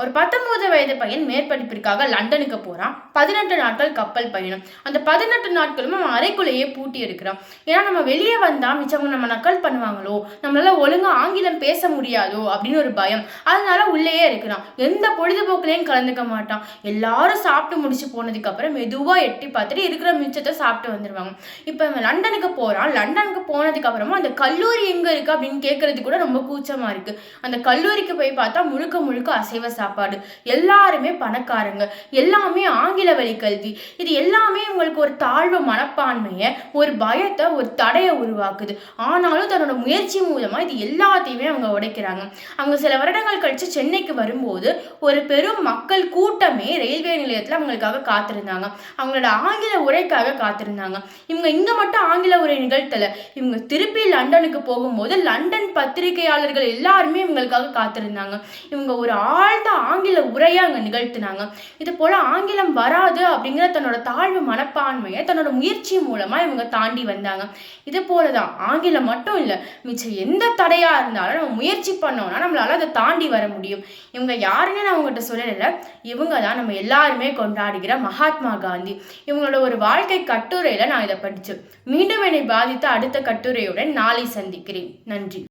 ஒரு பத்தொன்பது வயது பையன் மேற்படிப்பிற்காக லண்டனுக்கு போகிறான் பதினெட்டு நாட்கள் கப்பல் பயணம். அந்த பதினெட்டு நாட்களும் அவன் அறைக்குள்ளேயே பூட்டி எடுக்கிறான் ஏன்னா நம்ம வெளியே வந்தால் மிச்சவங்க நம்ம நக்கல் பண்ணுவாங்களோ? நம்மளால ஒழுங்காக ஆங்கிலம் பேச முடியாதோ? அப்படின்னு ஒரு பயம். அதனால உள்ளேயே இருக்கிறான். எந்த பொழுதுபோக்குலையும் கலந்துக்க மாட்டான். எல்லாரும் சாப்பிட்டு முடிச்சு போனதுக்கு அப்புறம் மெதுவாக எட்டி பார்த்துட்டு இருக்கிற மிச்சத்தை சாப்பிட்டு வந்துடுவாங்க இப்போ இவன் லண்டனுக்கு போகிறான் லண்டனுக்கு போனதுக்கு அப்புறமா அந்த கல்லூரி எங்கே இருக்குது அப்படின்னு கேட்கறது கூட ரொம்ப கூச்சமாக இருக்குது அந்த கல்லூரிக்கு போய் பார்த்தா முழுக்க முழுக்க அசைவ சாப்பாடு. எல்லாருமே பணக்காரங்க. எல்லாமே ஆங்கில வழி கல்வி. இது எல்லாமே உங்களுக்கு ஒரு தாழ்வு மனப்பான்மையை ஒரு பயத்தை ஒரு தடையை உருவாக்குது. ஆனாலும் தன்னோட முயற்சி மூலமாக இது எல்லாத்தையுமே அவங்க உடைக்கிறாங்க. அவங்க சில வருடங்கள் கழித்து சென்னைக்கு வரும்போது ஒரு பெரும் மக்கள் கூட்டமே ரயில்வே நிலையத்தில் அவங்களுக்காக காத்திருந்தாங்க. அவங்களோட ஆங்கில உரைக்காக காத்திருந்தாங்க. இவங்க இங்கே மட்டும் ஆங்கில உரை நிகழ்த்தலை. இவங்க திருப்பி லண்டனுக்கு போகும்போது லண்டன் பத்திரிகையாளர்கள் எல்லாருமே இவங்களுக்காக காத்திருந்தாங்க. இவங்க ஒரு ஆழ்ந்த ஆங்கில உரையை அங்கே நிகழ்த்தினாங்க. இது போல் ஆங்கிலம் வராது அப்படிங்கிற தன்னோட தாழ்வு மனப்பான்மையை தன்னோட முயற்சி மூலமாக இவங்க தாண்டி வந்தாங்க. இது போல தான் ஆங்கிலம் மட்டும் இல்லை மிச்சம் எந்த தடையாக இருந்தாலும் நம்ம முயற்சி பண்ணோம்னா நம்மளால் அதை தாண்டி வர முடியும். இவங்க யாருன்னு நான் உங்கள்கிட்ட சொல்லலை இவங்க தான் நம்ம எல்லாருமே கொண்டாடுகிற மகாத்மா காந்தி. இவங்களோட ஒரு வாழ்க்கை கட்டுரையில் நான் இதை படித்தேன் மீண்டும் என்னை பாதித்த அடுத்த கட்டுரையுடன் நாளை சந்திக்கிறேன். நன்றி.